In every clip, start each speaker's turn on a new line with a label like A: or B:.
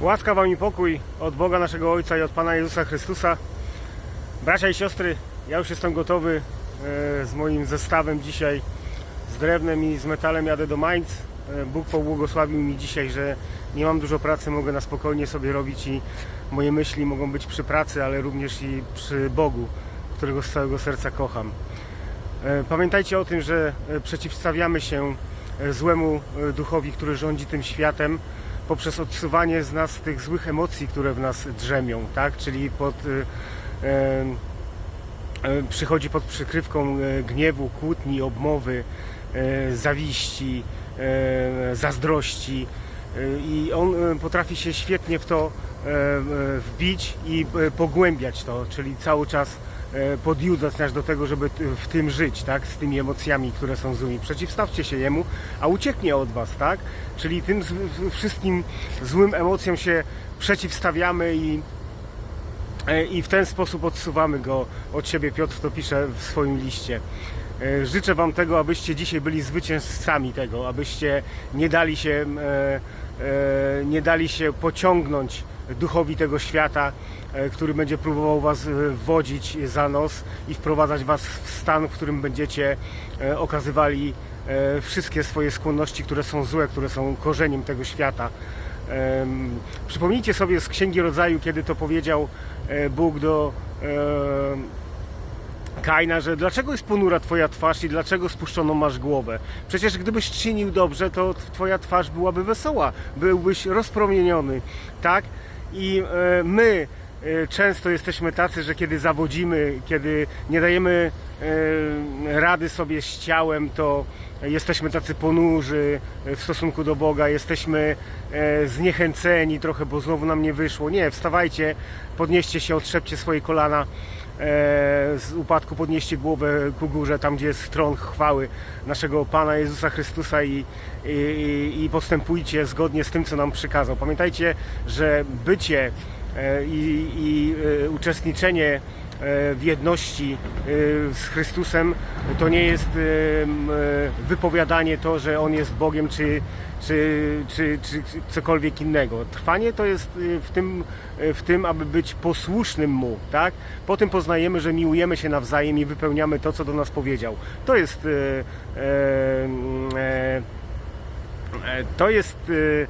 A: Łaska wam i pokój od Boga naszego Ojca i od Pana Jezusa Chrystusa. Bracia i siostry, ja już jestem gotowy e, z moim zestawem dzisiaj z drewnem i z metalem jadę do Mainz. E, Bóg pobłogosławił mi dzisiaj, że nie mam dużo pracy, mogę na spokojnie sobie robić i moje myśli mogą być przy pracy, ale również i przy Bogu, którego z całego serca kocham. E, Pamiętajcie o tym, że przeciwstawiamy się złemu duchowi, który rządzi tym światem poprzez odsuwanie z nas tych złych emocji, które w nas drzemią, tak? Czyli pod, e, e, e, przychodzi pod przykrywką gniewu, kłótni, obmowy, zawiści, zazdrości i on potrafi się świetnie w to wbić i pogłębiać to, czyli cały czas e, podjudzać nas do tego, żeby w tym żyć, tak, z tymi emocjami, które są złymi. Przeciwstawcie się jemu, a ucieknie od was, tak? Czyli tym wszystkim złym emocjom się przeciwstawiamy i E, i w ten sposób odsuwamy go od siebie. Piotr to pisze w swoim liście. E, Życzę Wam tego, abyście dzisiaj byli zwycięzcami tego, abyście nie dali się, nie dali się pociągnąć duchowi tego świata, e, który będzie próbował Was e, wodzić za nos i wprowadzać Was w stan, w którym będziecie e, okazywali wszystkie swoje skłonności, które są złe, które są korzeniem tego świata. Przypomnijcie sobie z Księgi Rodzaju, kiedy to powiedział Bóg do Kaina, że dlaczego jest ponura twoja twarz i dlaczego spuszczoną masz głowę? Przecież gdybyś czynił dobrze, to twoja twarz byłaby wesoła, byłbyś rozpromieniony, tak? І е, ми często jesteśmy tacy, że kiedy zawodzimy, kiedy nie dajemy e, rady sobie z ciałem, to jesteśmy tacy ponurzy w stosunku do Boga, jesteśmy zniechęceni trochę, bo znowu nam nie wyszło. Nie, wstawajcie, podnieście się, otrzepcie swoje kolana, z upadku podnieście głowę ku górze, tam gdzie jest stron chwały naszego Pana Jezusa Chrystusa i, i, i postępujcie zgodnie z tym, co nam przykazał. Pamiętajcie, że bycie i, i e, uczestniczenie e, w jedności e, z Chrystusem to nie jest e, e, wypowiadanie to, że On jest Bogiem czy, czy, czy, czy cokolwiek innego. Trwanie to jest e, w tym, e, w tym, aby być posłusznym Mu, tak? Po tym poznajemy, że miłujemy się nawzajem i wypełniamy to, co do nas powiedział. To jest e, e, e, E, To jest e, e,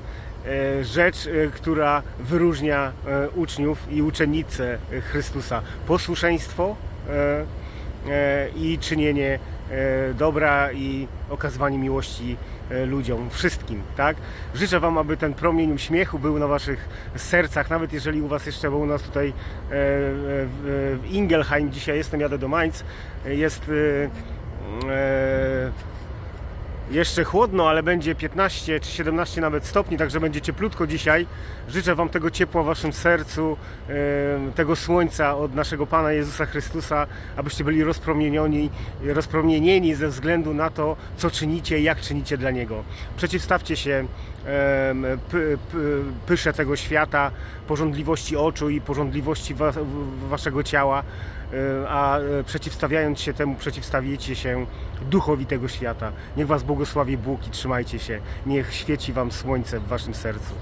A: rzecz, e, która wyróżnia e, uczniów i uczennice e, Chrystusa. Posłuszeństwo e, e, i czynienie e, dobra i okazywanie miłości e, ludziom, wszystkim, tak? Życzę Wam, aby ten promień uśmiechu był na Waszych sercach, nawet jeżeli u Was jeszcze, bo u nas tutaj e, w Ingelheim, dzisiaj jestem, jadę do Mainz, e, jest e, e, jeszcze chłodno, ale będzie 15 czy 17 nawet stopni, także będzie cieplutko dzisiaj. Życzę Wam tego ciepła w Waszym sercu, tego słońca od naszego Pana Jezusa Chrystusa, abyście byli rozpromienieni, rozpromienieni ze względu na to, co czynicie jak czynicie dla Niego. Przeciwstawcie się pysze tego świata, porządliwości oczu i porządliwości Waszego ciała, e, a e, przeciwstawiając się temu, przeciwstawicie się duchowi tego świata. Niech Was błogosławi Bóg i trzymajcie się. Niech świeci Wam słońce w Waszym sercu.